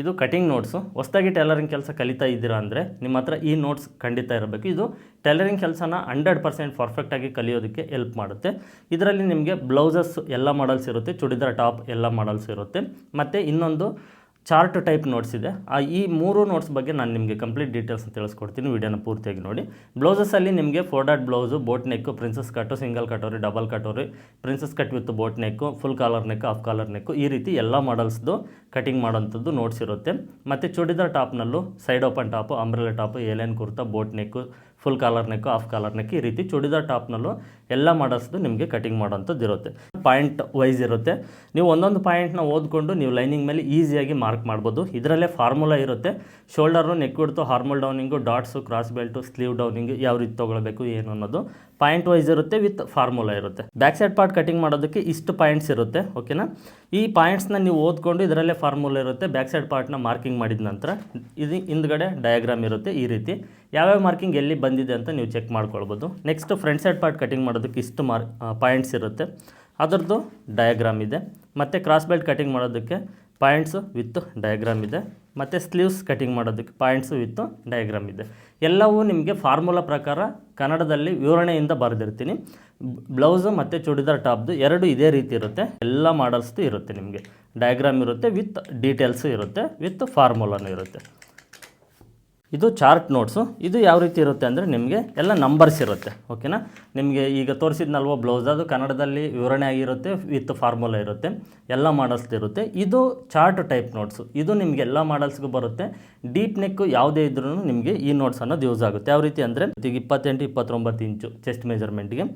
ಇದು cutting notes ಹೊಸದಾಗಿ tailoring ಕೆಲಸ ಕಲಿತಾ ಇದ್ದೀರಾ ಅಂದರೆ ನಿಮ್ಮ ಹತ್ರ ಈ ನೋಟ್ಸ್ ಖಂಡಿತ ಇರಬೇಕು. ಇದು ಟೈಲರಿಂಗ್ ಕೆಲಸನ ಹಂಡ್ರೆಡ್ ಪರ್ಸೆಂಟ್ ಪರ್ಫೆಕ್ಟಾಗಿ ಕಲಿಯೋದಕ್ಕೆ ಹೆಲ್ಪ್ ಮಾಡುತ್ತೆ. ಇದರಲ್ಲಿ ನಿಮಗೆ ಬ್ಲೌಸಸ್ ಎಲ್ಲ ಮಾಡಲ್ಸ್ ಇರುತ್ತೆ, ಚೂಡಿದಾರ್ ಟಾಪ್ ಎಲ್ಲ ಮಾಡಲ್ಸ್ ಇರುತ್ತೆ. ಮತ್ತು ಇನ್ನೊಂದು ಚಾರ್ಟ್ ಟೈಪ್ ನೋಟ್ಸ್ ಇದೆ. ಆ ಈ ಮೂರು ನೋಟ್ಸ್ ಬಗ್ಗೆ ನಾನು ನಿಮಗೆ ಕಂಪ್ಲೀಟ್ ಡೀಟೇಲ್ಸ್ ತಿಳಿಸ್ಕೊಡ್ತೀನಿ. ವಿಡಿಯೋನ ಪೂರ್ತಿಯಾಗಿ ನೋಡಿ. ಬ್ಲೌಸಸಲ್ಲಿ ನಿಮಗೆ four dot blouse boat neck princess cut single katori double katori princess cut with boat neck full collar neck half collar neck ಈ ರೀತಿ ಎಲ್ಲ ಮಾಡಲ್ಸ್ದು ಕಟಿಂಗ್ ಮಾಡೋಂಥದ್ದು ನೋಟ್ಸ್ ಇರುತ್ತೆ. ಮತ್ತು churidar ಟಾಪ್ನಲ್ಲೂ side open top umbrella top A line kurta boat neck full collar neck half collar neck ಈ ರೀತಿ ಚೂಡಿದಾರ್ ಟಾಪ್ನಲ್ಲೂ ಎಲ್ಲ ಮಾಡಲ್ಸ್ದು ನಿಮಗೆ ಕಟಿಂಗ್ ಮಾಡೋಂಥದ್ದು ಇರುತ್ತೆ. ಪಾಯಿಂಟ್ ವೈಸ್ ಇರುತ್ತೆ. ನೀವು ಒಂದೊಂದು ಪಾಯಿಂಟ್ನ ಓದ್ಕೊಂಡು ನೀವು ಲೈನಿಂಗ್ ಮೇಲೆ ಈಸಿಯಾಗಿ ಮಾರ್ಕ್ ಮಾಡ್ಬೋದು. ಇದರಲ್ಲೇ ಫಾರ್ಮುಲಾ ಇರುತ್ತೆ. ಶೋಲ್ಡರು ನೆಕ್ ಬಿಡ್ತು ಹಾರ್ಮಲ್ downing dots cross belt sleeve downing ಯಾವ ರೀತಿ ತೊಗೊಳ್ಬೇಕು, ಏನು ಅನ್ನೋದು ಪಾಯಿಂಟ್ ವೈಸ್ ಇರುತ್ತೆ ವಿತ್ ಫಾರ್ಮುಲಾ ಇರುತ್ತೆ. ಬ್ಯಾಕ್ ಸೈಡ್ ಪಾರ್ಟ್ ಕಟಿಂಗ್ ಮಾಡೋದಕ್ಕೆ ಇಷ್ಟು ಪಾಯಿಂಟ್ಸ್ ಇರುತ್ತೆ ಓಕೆನಾ ಈ ಪಾಯಿಂಟ್ಸ್ನ ನೀವು ಓದ್ಕೊಂಡು ಇದರಲ್ಲೇ ಫಾರ್ಮುಲಾ ಇರುತ್ತೆ. ಬ್ಯಾಕ್ ಸೈಡ್ ಪಾರ್ಟ್ನ ಮಾರ್ಕಿಂಗ್ ಮಾಡಿದ ನಂತರ ಇದು ಹಿಂದ್ಗಡೆ ಡಯಾಗ್ರಾಮ್ ಇರುತ್ತೆ ಈ ರೀತಿ. ಯಾವ್ಯಾವ ಮಾರ್ಕಿಂಗ್ ಎಲ್ಲಿ ಬಂದಿದೆ ಅಂತ ನೀವು ಚೆಕ್ ಮಾಡ್ಕೊಳ್ಬೋದು. Next front side part cutting ಮಾಡೋದಕ್ಕೆ ಇಷ್ಟು ಮಾರ್ ಪಾಯಿಂಟ್ಸ್ ಇರುತ್ತೆ. ಅದರದ್ದು ಡಯಾಗ್ರಾಮ್ ಇದೆ. ಮತ್ತು ಕ್ರಾಸ್ ಬೆಲ್ಟ್ ಕಟಿಂಗ್ ಮಾಡೋದಕ್ಕೆ ಪಾಯಿಂಟ್ಸು ವಿತ್ ಡಯಾಗ್ರಾಮ್ ಇದೆ. ಮತ್ತು ಸ್ಲೀವ್ಸ್ ಕಟಿಂಗ್ ಮಾಡೋದಕ್ಕೆ ಪಾಯಿಂಟ್ಸು ವಿತ್ ಡಯಾಗ್ರಾಮ್ ಇದೆ. ಎಲ್ಲವೂ ನಿಮಗೆ ಫಾರ್ಮುಲಾ ಪ್ರಕಾರ ಕನ್ನಡದಲ್ಲಿ ವಿವರಣೆಯಿಂದ ಬರೆದಿರ್ತೀನಿ. ಬ್ಲೌಸು ಮತ್ತು ಚೂಡಿದಾರ್ ಟಾಪ್ದು ಎರಡು ಇದೇ ರೀತಿ ಇರುತ್ತೆ. ಎಲ್ಲ ಮಾಡಲ್ಸ್ದು ಇರುತ್ತೆ ನಿಮಗೆ. ಡಯಾಗ್ರಾಮ್ ಇರುತ್ತೆ ವಿತ್ ಡೀಟೇಲ್ಸು ಇರುತ್ತೆ ವಿತ್ ಫಾರ್ಮುಲಾನು ಇರುತ್ತೆ. ಇದು ಚಾರ್ಟ್ ನೋಟ್ಸು. ಇದು ಯಾವ ರೀತಿ ಇರುತ್ತೆ ಅಂದರೆ ನಿಮಗೆ ಎಲ್ಲ ನಂಬರ್ಸ್ ಇರುತ್ತೆ ಓಕೆನಾ ನಿಮಗೆ ಈಗ ತೋರಿಸಿದ್ನಲ್ವ ಬ್ಲೌಸ್ ಅದು ಕನ್ನಡದಲ್ಲಿ ವಿವರಣೆ ಆಗಿರುತ್ತೆ ವಿತ್ ಫಾರ್ಮುಲಾ ಇರುತ್ತೆ, ಎಲ್ಲ ಮಾಡಲ್ಸ್ ಇರುತ್ತೆ. ಇದು ಚಾರ್ಟ್ ಟೈಪ್ ನೋಟ್ಸು ಇದು ನಿಮಗೆ ಎಲ್ಲ ಮಾಡಲ್ಸ್ಗೂ ಬರುತ್ತೆ. ಡೀಪ್ ನೆಕ್ಕು ಯಾವುದೇ ಇದ್ರೂ ನಿಮಗೆ ಈ ನೋಟ್ಸ್ ಅನ್ನೋದು ಯೂಸ್ ಆಗುತ್ತೆ. ಯಾವ ರೀತಿ ಅಂದರೆ, ಈಗ ಇಪ್ಪತ್ತೆಂಟು, ಇಪ್ಪತ್ತೊಂಬತ್ತು ಇಂಚು ಚೆಸ್ಟ್ ಮೆಜರ್ಮೆಂಟ್ಗೆ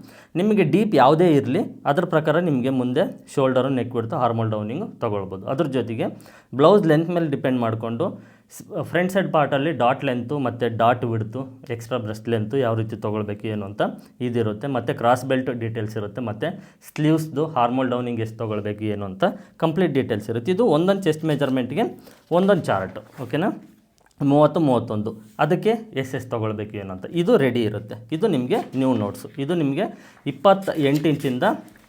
ನಿಮಗೆ ಡೀಪ್ ಯಾವುದೇ ಇರಲಿ, ಅದ್ರ ಪ್ರಕಾರ ನಿಮಗೆ ಮುಂದೆ ಶೋಲ್ಡರು ನೆಕ್ ಬಿಡ್ತು ಹಾರ್ಮೋಲ್ ಡೌನಿಂಗು ತೊಗೊಳ್ಬೋದು. ಅದ್ರ ಜೊತೆಗೆ ಬ್ಲೌಸ್ ಲೆಂತ್ ಮೇಲೆ ಡಿಪೆಂಡ್ ಮಾಡಿಕೊಂಡು ಫ್ರಂಟ್ ಸೈಡ್ ಪಾರ್ಟಲ್ಲಿ ಡಾಟ್ ಲೆಂತು ಮತ್ತು ಡಾಟ್ ವಿಡ್ತು ಎಕ್ಸ್ಟ್ರಾ ಬ್ರೆಸ್ಟ್ ಲೆಂತು ಯಾವ ರೀತಿ ತೊಗೊಳ್ಬೇಕು, ಏನು ಅಂತ ಇದಿರುತ್ತೆ. ಮತ್ತು ಕ್ರಾಸ್ ಬೆಲ್ಟ್ ಡೀಟೇಲ್ಸ್ ಇರುತ್ತೆ. ಮತ್ತು ಸ್ಲೀವ್ಸ್ದು ಹಾರ್ಮೋಲ್ ಡೌನಿಂಗ್ ಎಷ್ಟು ತೊಗೊಳ್ಬೇಕು, ಏನು ಅಂತ ಕಂಪ್ಲೀಟ್ ಡೀಟೇಲ್ಸ್ ಇರುತ್ತೆ. ಇದು ಒಂದೊಂದು ಚೆಸ್ಟ್ ಮೆಜರ್ಮೆಂಟ್ಗೆ ಒಂದೊಂದು ಚಾರ್ಟ್ ಓಕೆನಾ ಮೂವತ್ತು, ಮೂವತ್ತೊಂದು. ಅದಕ್ಕೆ ಎಸ್ ಎಸ್ ತೊಗೊಳ್ಬೇಕು, ಏನು ಅಂತ. ಇದು ರೆಡಿ ಇರುತ್ತೆ. ಇದು ನಿಮಗೆ ನ್ಯೂ ನೋಟ್ಸು ಇದು ನಿಮಗೆ ಇಪ್ಪತ್ತ ಎಂಟು ಇಂಚಿಂದ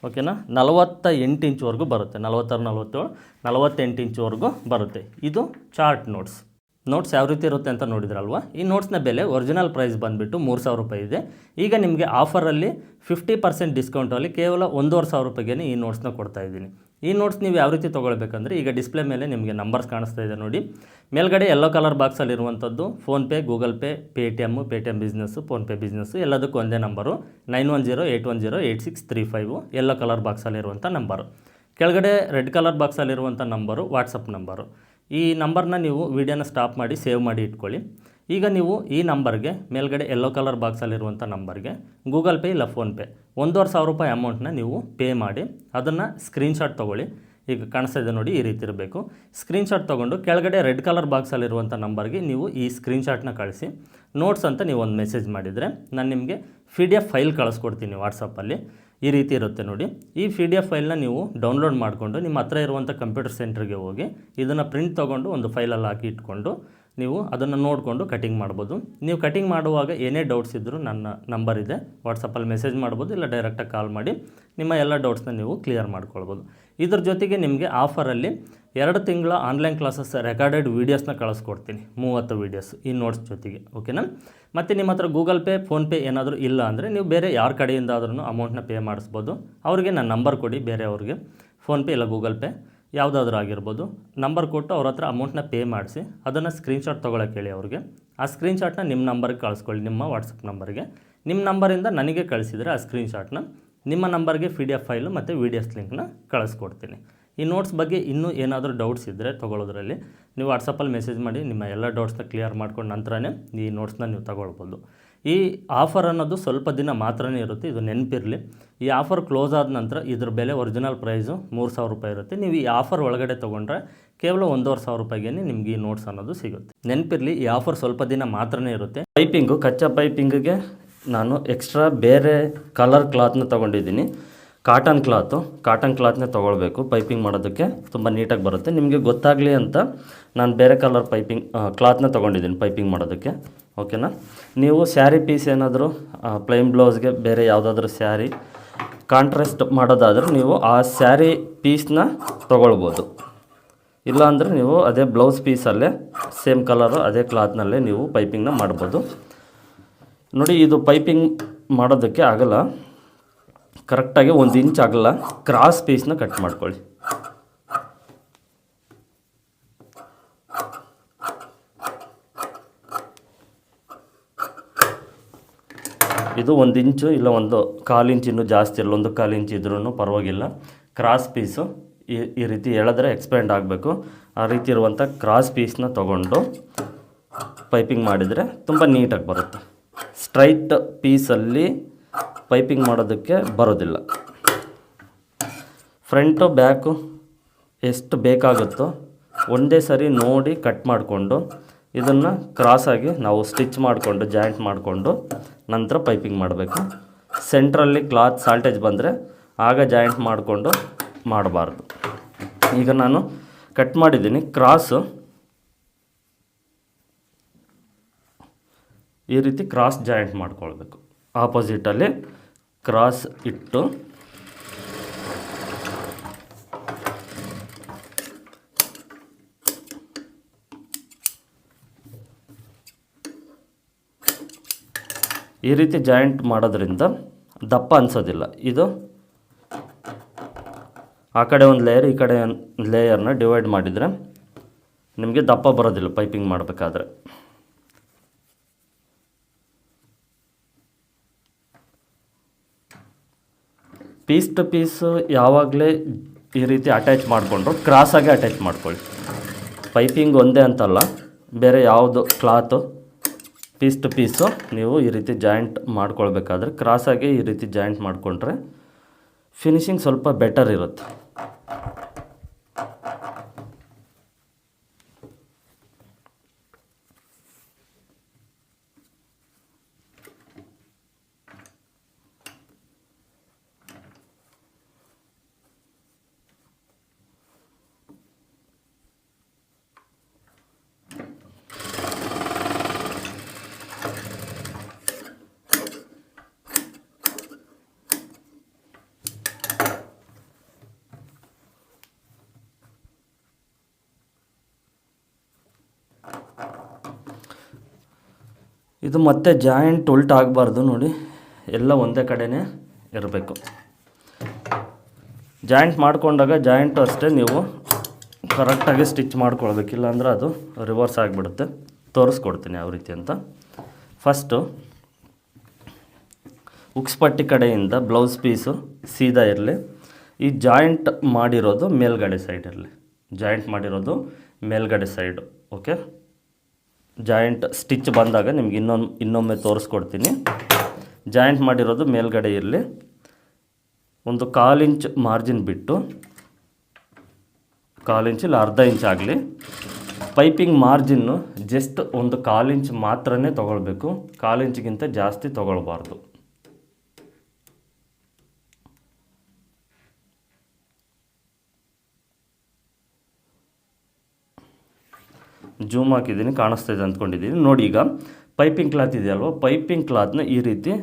ಓಕೆನಾ ನಲವತ್ತ ಎಂಟು ಇಂಚ್ವರೆಗೂ ಬರುತ್ತೆ. ನಲವತ್ತಾರು, ನಲವತ್ತೇಳು, ನಲವತ್ತೆಂಟು ಇಂಚ್ವರೆಗೂ ಬರುತ್ತೆ. ಇದು ಚಾರ್ಟ್ ನೋಟ್ಸ್ ನೋಟ್ಸ್ ಯಾವ ರೀತಿ ಇರುತ್ತೆ ಅಂತ ನೋಡಿದ್ರಲ್ವ? ಈ ನೋಟ್ಸ್ನ ಬೆಲೆ ಒರಿಜಿನಲ್ ಪ್ರೈಸ್ ಬಂದುಬಿಟ್ಟು ಮೂರು ಸಾವಿರ ರೂಪಾಯಿ ಇದೆ. ಈಗ ನಿಮಗೆ ಆಫರಲ್ಲಿ ಫಿಫ್ಟಿ ಪರ್ಸೆಂಟ್ ಡಿಸ್ಕೌಂಟಲ್ಲಿ ಕೇವಲ ಒಂದೂವರೆ ಸಾವಿರ ರೂಪಾಯಿಗೆ ಈ ನೋಟ್ಸ್ನ ಕೊಡ್ತಾ ಇದ್ದೀನಿ. ಈ ನೋಟ್ಸ್ ನೀವು ಯಾವ ರೀತಿ ತೊಗೊಳ್ಬೇಕಂದ್ರೆ ಈಗ ಡಿಸ್ಪ್ಲೇ ಮೇಲೆ ನಿಮಗೆ ನಂಬರ್ಸ್ ಕಾಣಿಸ್ತಾ ಇದೆ ನೋಡಿ. ಮೇಲ್ಗಡೆ ಎಲ್ಲೋ ಕಲರ್ ಬಾಕ್ಸಲ್ಲಿ ಇರುವಂಥದ್ದು PhonePe Google Pay Paytm Paytm business PhonePe business ಎಲ್ಲದಕ್ಕೂ ಒಂದೇ number nine one zero eight one zero eight six three five yellow colour ಬಾಕ್ಸಲ್ಲಿರುವಂಥ number ಕೆಳಗಡೆ ರೆಡ್ ಕಲರ್ ಬಾಕ್ಸಲ್ಲಿರುವಂಥ ನಂಬರು ವಾಟ್ಸಪ್ ನಂಬರು ಈ ನಂಬರ್ನ ನೀವು ವಿಡಿಯೋನ ಸ್ಟಾಪ್ ಮಾಡಿ ಸೇವ್ ಮಾಡಿ ಇಟ್ಕೊಳ್ಳಿ. ಈಗ ನೀವು ಈ ನಂಬರ್ಗೆ ಮೇಲ್ಗಡೆ ಯೆಲ್ಲೋ ಕಲರ್ ಬಾಕ್ಸಲ್ಲಿರುವಂಥ ನಂಬರ್ಗೆ ಗೂಗಲ್ ಪೇ ಇಲ್ಲ ಫೋನ್ಪೇ ಒಂದೂವರೆ ಸಾವಿರ ರೂಪಾಯಿ ಅಮೌಂಟ್ನ ನೀವು ಪೇ ಮಾಡಿ ಅದನ್ನು ಸ್ಕ್ರೀನ್ಶಾಟ್ ತೊಗೊಳ್ಳಿ. ಈಗ ಕಾಣಿಸ್ತಾ ಇದೆ ನೋಡಿ ಈ ರೀತಿ ಇರಬೇಕು. ಸ್ಕ್ರೀನ್ಶಾಟ್ ತೊಗೊಂಡು ಕೆಳಗಡೆ ರೆಡ್ ಕಲರ್ ಬಾಕ್ಸಲ್ಲಿರುವಂಥ ನಂಬರ್ಗೆ ನೀವು ಈ ಸ್ಕ್ರೀನ್ಶಾಟ್ನ ಕಳಿಸಿ. ನೋಟ್ಸ್ ಅಂತ ನೀವು ಒಂದು ಮೆಸೇಜ್ ಮಾಡಿದರೆ ನಾನು ನಿಮಗೆ ಪಿ ಡಿ ಎಫ್ ಫೈಲ್ ಕಳಿಸ್ಕೊಡ್ತೀನಿ ವಾಟ್ಸಪ್ಪಲ್ಲಿ ಈ ರೀತಿ ಇರುತ್ತೆ ನೋಡಿ. ಈ ಪಿ ಡಿ ಎಫ್ ಫೈಲ್ನ ನೀವು ಡೌನ್ಲೋಡ್ ಮಾಡಿಕೊಂಡು ನಿಮ್ಮ ಹತ್ರ ಇರುವಂಥ ಕಂಪ್ಯೂಟರ್ ಸೆಂಟ್ರಿಗೆ ಹೋಗಿ ಇದನ್ನು ಪ್ರಿಂಟ್ ತೊಗೊಂಡು ಒಂದು ಫೈಲಲ್ಲಿ ಹಾಕಿ ಇಟ್ಕೊಂಡು ನೀವು ಅದನ್ನು ನೋಡಿಕೊಂಡು ಕಟಿಂಗ್ ಮಾಡ್ಬೋದು. ನೀವು ಕಟಿಂಗ್ ಮಾಡುವಾಗ ಏನೇ ಡೌಟ್ಸ್ ಇದ್ದರೂ ನನ್ನ ನಂಬರ್ ಇದೆ. ವಾಟ್ಸಪ್ಪಲ್ಲಿ ಮೆಸೇಜ್ ಮಾಡ್ಬೋದು ಇಲ್ಲ ಡೈರೆಕ್ಟಾಗಿ ಕಾಲ್ ಮಾಡಿ ನಿಮ್ಮ ಎಲ್ಲ ಡೌಟ್ಸ್ನ ನೀವು ಕ್ಲಿಯರ್ ಮಾಡ್ಕೊಳ್ಬೋದು. ಇದ್ರ ಜೊತೆಗೆ ನಿಮಗೆ ಆಫರಲ್ಲಿ ಎರಡು ತಿಂಗಳ ಆನ್ಲೈನ್ ಕ್ಲಾಸಸ್ ರೆಕಾರ್ಡೆಡ್ ವೀಡಿಯೋಸ್ನ ಕಳಿಸ್ಕೊಡ್ತೀನಿ. ಮೂವತ್ತು ವೀಡಿಯೋಸ್ ಈ ನೋಟ್ಸ್ ಜೊತೆಗೆ ಓಕೆನಾ ಮತ್ತು ನಿಮ್ಮ ಹತ್ರ ಗೂಗಲ್ ಪೇ ಫೋನ್ಪೇ ಏನಾದರೂ ಇಲ್ಲ ಅಂದರೆ ನೀವು ಬೇರೆ ಯಾರ ಕಡೆಯಿಂದ ಆದ್ರೂ ಅಮೌಂಟ್ನ ಪೇ ಮಾಡಿಸ್ಬೋದು. ಅವ್ರಿಗೆ ನನ್ನ ನಂಬರ್ ಕೊಡಿ ಬೇರೆಯವ್ರಿಗೆ ಫೋನ್ಪೇ ಇಲ್ಲ ಗೂಗಲ್ ಪೇ ಯಾವುದಾದ್ರೂ ಆಗಿರ್ಬೋದು. ನಂಬರ್ ಕೊಟ್ಟು ಅವ್ರ ಹತ್ರ ಅಮೌಂಟ್ನ ಪೇ ಮಾಡಿಸಿ, ಅದನ್ನು ಸ್ಕ್ರೀನ್ಶಾಟ್ ತೊಗೊಳಕ್ಕೆ ಹೇಳಿ ಅವ್ರಿಗೆ. ಆ ಸ್ಕ್ರೀನ್ಶಾಟ್ನ ನಿಮ್ಮ ನಂಬರ್ಗೆ ಕಳಿಸ್ಕೊಳ್ಳಿ, ನಿಮ್ಮ ವಾಟ್ಸಪ್ ನಂಬರ್ಗೆ ನಿಮ್ಮ ನಂಬರಿಂದ ನನಗೆ ಕಳಿಸಿದರೆ ಆ ಸ್ಕ್ರೀನ್ಶಾಟ್ನ ನಿಮ್ಮ ನಂಬರ್ಗೆ ಪಿ ಡಿ ಎಫ್ ಫೈಲು ಮತ್ತು ವೀಡಿಯೋಸ್ ಲಿಂಕ್ನ ಕಳಿಸ್ಕೊಡ್ತೀನಿ. ಈ ನೋಟ್ಸ್ ಬಗ್ಗೆ ಇನ್ನೂ ಏನಾದರೂ ಡೌಟ್ಸ್ ಇದ್ದರೆ ತೊಗೊಳೋದ್ರಲ್ಲಿ ನೀವು ವಾಟ್ಸಪ್ಪಲ್ಲಿ ಮೆಸೇಜ್ ಮಾಡಿ ನಿಮ್ಮ ಎಲ್ಲ ಡೌಟ್ಸ್ನ ಕ್ಲಿಯರ್ ಮಾಡ್ಕೊಂಡು ನಂತರನೇ ಈ ನೋಟ್ಸ್ನ ನೀವು ತಗೊಳ್ಬೋದು. ಈ ಆಫರ್ ಅನ್ನೋದು ಸ್ವಲ್ಪ ದಿನ ಮಾತ್ರನೇ ಇರುತ್ತೆ, ಇದು ನೆನಪಿರಲಿ. ಈ ಆಫರ್ ಕ್ಲೋಸ್ ಆದ ನಂತರ ಇದ್ರ ಬೆಲೆ ಒರಿಜಿನಲ್ ಪ್ರೈಸು ಮೂರು ಸಾವಿರ ರೂಪಾಯಿ ಇರುತ್ತೆ. ನೀವು ಈ ಆಫರ್ ಒಳಗಡೆ ತೊಗೊಂಡ್ರೆ ಕೇವಲ ಒಂದೂವರೆ ಸಾವಿರ ರೂಪಾಯಿಗೆ ನಿಮ್ಗೆ ಈ ನೋಟ್ಸ್ ಅನ್ನೋದು ಸಿಗುತ್ತೆ. ನೆನಪಿರಲಿ, ಈ ಆಫರ್ ಸ್ವಲ್ಪ ದಿನ ಮಾತ್ರನೇ ಇರುತ್ತೆ. ಪೈಪಿಂಗು ಕಚ್ಚಾ ಪೈಪಿಂಗಿಗೆ ನಾನು ಎಕ್ಸ್ಟ್ರಾ ಬೇರೆ ಕಲರ್ ಕ್ಲಾತ್ನ ತೊಗೊಂಡಿದ್ದೀನಿ. ಕಾಟನ್ ಕ್ಲಾತು ಕಾಟನ್ ಕ್ಲಾತ್ನೇ ತೊಗೊಳ್ಬೇಕು. ಪೈಪಿಂಗ್ ಮಾಡೋದಕ್ಕೆ ತುಂಬ ನೀಟಾಗಿ ಬರುತ್ತೆ. ನಿಮಗೆ ಗೊತ್ತಾಗಲಿ ಅಂತ ನಾನು ಬೇರೆ ಕಲರ್ ಪೈಪಿಂಗ್ ಕ್ಲಾತ್ನ ತೊಗೊಂಡಿದ್ದೀನಿ ಪೈಪಿಂಗ್ ಮಾಡೋದಕ್ಕೆ. ಓಕೆನಾ ನೀವು ಸ್ಯಾರಿ ಪೀಸ್ ಏನಾದರೂ ಪ್ಲೈನ್ ಬ್ಲೌಸ್ಗೆ ಬೇರೆ ಯಾವುದಾದ್ರೂ ಸ್ಯಾರಿ ಕಾಂಟ್ರಾಸ್ಟ್ ಮಾಡೋದಾದರೂ ನೀವು ಆ ಸ್ಯಾರಿ ಪೀಸ್ನ ತೊಗೊಳ್ಬೋದು. ಇಲ್ಲಾಂದರೆ ನೀವು ಅದೇ ಬ್ಲೌಸ್ ಪೀಸಲ್ಲೇ ಸೇಮ್ ಕಲರು ಅದೇ ಕ್ಲಾತ್ನಲ್ಲೇ ನೀವು ಪೈಪಿಂಗ್ನ ಮಾಡ್ಬೋದು. ನೋಡಿ, ಇದು ಪೈಪಿಂಗ್ ಮಾಡೋದಕ್ಕೆ ಆಗಲ್ಲ. ಕರೆಕ್ಟಾಗಿ ಒಂದು ಇಂಚ್ ಆಗಲ್ಲ. ಕ್ರಾಸ್ ಪೀಸ್ನ ಕಟ್ ಮಾಡ್ಕೊಳ್ಳಿ. ಇದು ಒಂದು ಇಂಚು ಇಲ್ಲ ಒಂದು ಕಾಲು ಇಂಚ್ ಇನ್ನೂ ಜಾಸ್ತಿ ಇಲ್ಲ. ಒಂದು ಕಾಲು ಇಂಚ್ ಇದ್ರೂ ಪರವಾಗಿಲ್ಲ. ಕ್ರಾಸ್ ಪೀಸು ಈ ಈ ರೀತಿ ಎಳೆದ್ರೆ ಎಕ್ಸ್ಪ್ಯಾಂಡ್ ಆಗಬೇಕು. ಆ ರೀತಿ ಇರುವಂಥ ಕ್ರಾಸ್ ಪೀಸ್ನ ತೊಗೊಂಡು ಪೈಪಿಂಗ್ ಮಾಡಿದರೆ ತುಂಬ ನೀಟಾಗಿ ಬರುತ್ತೆ. ಸ್ಟ್ರೈಟ್ ಪೀಸಲ್ಲಿ ಪೈಪಿಂಗ್ ಮಾಡೋದಕ್ಕೆ ಬರೋದಿಲ್ಲ. ಫ್ರಂಟು ಬ್ಯಾಕು ಎಷ್ಟು ಬೇಕಾಗುತ್ತೋ ಒಂದೇ ಸರಿ ನೋಡಿ ಕಟ್ ಮಾಡಿಕೊಂಡು ಇದನ್ನು ಕ್ರಾಸಾಗಿ ನಾವು ಸ್ಟಿಚ್ ಮಾಡಿಕೊಂಡು ಜಾಯಿಂಟ್ ಮಾಡಿಕೊಂಡು ನಂತರ ಪೈಪಿಂಗ್ ಮಾಡಬೇಕು. ಸೆಂಟ್ರಲ್ಲಿ ಕ್ಲಾತ್ ಸಾಲ್ಟೇಜ್ ಬಂದರೆ ಆಗ ಜಾಯಿಂಟ್ ಮಾಡಿಕೊಂಡು ಮಾಡಬಾರ್ದು. ಈಗ ನಾನು ಕಟ್ ಮಾಡಿದ್ದೀನಿ. ಕ್ರಾಸು ಈ ರೀತಿ ಕ್ರಾಸ್ ಜಾಯಿಂಟ್ ಮಾಡ್ಕೊಳ್ಬೇಕು. ಆಪೋಸಿಟಲ್ಲಿ ಕ್ರಾಸ್ ಇಟ್ಟು ಈ ರೀತಿ ಜಾಯಿಂಟ್ ಮಾಡೋದ್ರಿಂದ ದಪ್ಪ ಅನಿಸೋದಿಲ್ಲ. ಇದು ಆ ಕಡೆ ಒಂದು ಲೇಯರ್ ಈ ಕಡೆ ಲೇಯರ್ನ ಡಿವೈಡ್ ಮಾಡಿದರೆ ನಿಮಗೆ ದಪ್ಪ ಬರೋದಿಲ್ಲ ಪೈಪಿಂಗ್ ಮಾಡಬೇಕಾದ್ರೆ. ಪೀಸ್ ಟು ಪೀಸು ಯಾವಾಗಲೇ ಈ ರೀತಿ ಅಟ್ಯಾಚ್ ಮಾಡಿಕೊಂಡ್ರು ಕ್ರಾಸಾಗೆ ಅಟ್ಯಾಚ್ ಮಾಡ್ಕೊಳ್ಳಿ. ಪೈಪಿಂಗ್ ಒಂದೇ ಅಂತಲ್ಲ, ಬೇರೆ ಯಾವುದು ಕ್ಲಾತು ಪೀಸ್ ಟು ಪೀಸು ನೀವು ಈ ರೀತಿ ಜಾಯಿಂಟ್ ಮಾಡ್ಕೊಳ್ಬೇಕಾದ್ರೆ ಕ್ರಾಸಾಗಿ ಈ ರೀತಿ ಜಾಯಿಂಟ್ ಮಾಡಿಕೊಂಡ್ರೆ ಫಿನಿಶಿಂಗ್ ಸ್ವಲ್ಪ ಬೆಟರ್ ಇರುತ್ತೆ. ಇದು ಮತ್ತೆ ಜಾಯಿಂಟ್ ಉಲ್ಟ್ ಆಗಬಾರ್ದು ನೋಡಿ. ಎಲ್ಲ ಒಂದೇ ಕಡೆನೇ ಇರಬೇಕು. ಜಾಯಿಂಟ್ ಮಾಡಿಕೊಂಡಾಗ ಜಾಯಿಂಟು ಅಷ್ಟೇ ನೀವು ಕರೆಕ್ಟಾಗಿ ಸ್ಟಿಚ್ ಮಾಡ್ಕೊಳ್ಬೇಕು ಇಲ್ಲಾಂದ್ರೆ ಅದು ರಿವರ್ಸ್ ಆಗಿಬಿಡುತ್ತೆ. ತೋರಿಸ್ಕೊಡ್ತೀನಿ ಯಾವ ರೀತಿ ಅಂತ. ಫಸ್ಟು ಉಕ್ಸ್ಪಟ್ಟಿ ಕಡೆಯಿಂದ ಬ್ಲೌಸ್ ಪೀಸು ಸೀದಾ ಇರಲಿ. ಈ ಜಾಯಿಂಟ್ ಮಾಡಿರೋದು ಮೇಲ್ಗಡೆ ಸೈಡ್ ಇರಲಿ. ಜಾಯಿಂಟ್ ಮಾಡಿರೋದು ಮೇಲ್ಗಡೆ ಸೈಡು ಓಕೆ ಜಾಯಿಂಟ್ ಸ್ಟಿಚ್ ಬಂದಾಗ ನಿಮ್ಗೆ ಇನ್ನೊಂದು, ಇನ್ನೊಮ್ಮೆ ತೋರಿಸ್ಕೊಡ್ತೀನಿ. ಜಾಯಿಂಟ್ ಮಾಡಿರೋದು ಮೇಲ್ಗಡೆ ಇರಲಿ. ಒಂದು ಕಾಲು ಇಂಚ್ ಮಾರ್ಜಿನ್ ಬಿಟ್ಟು, ಕಾಲು ಇಂಚ್ ಇಲ್ಲ, ಅರ್ಧ ಇಂಚ್ ಆಗಲಿ. ಪೈಪಿಂಗ್ ಮಾರ್ಜಿನ್ನು ಜಸ್ಟ್ ಒಂದು ಕಾಲು ಇಂಚ್ ಮಾತ್ರನೇ ತೊಗೊಳ್ಬೇಕು. ಕಾಲು ಇಂಚ್ಗಿಂತ ಜಾಸ್ತಿ ತೊಗೊಳ್ಬಾರ್ದು. ಜೂಮ್ ಹಾಕಿದ್ದೀನಿ, ಕಾಣಿಸ್ತಾ ಇದೆ ಅಂದ್ಕೊಂಡಿದ್ದೀನಿ. ನೋಡಿ ಈಗ, ಪೈಪಿಂಗ್ ಕ್ಲಾತ್ ಇದೆಯಲ್ವ ಪೈಪಿಂಗ್ ಕ್ಲಾತ್ನ ಈ ರೀತಿ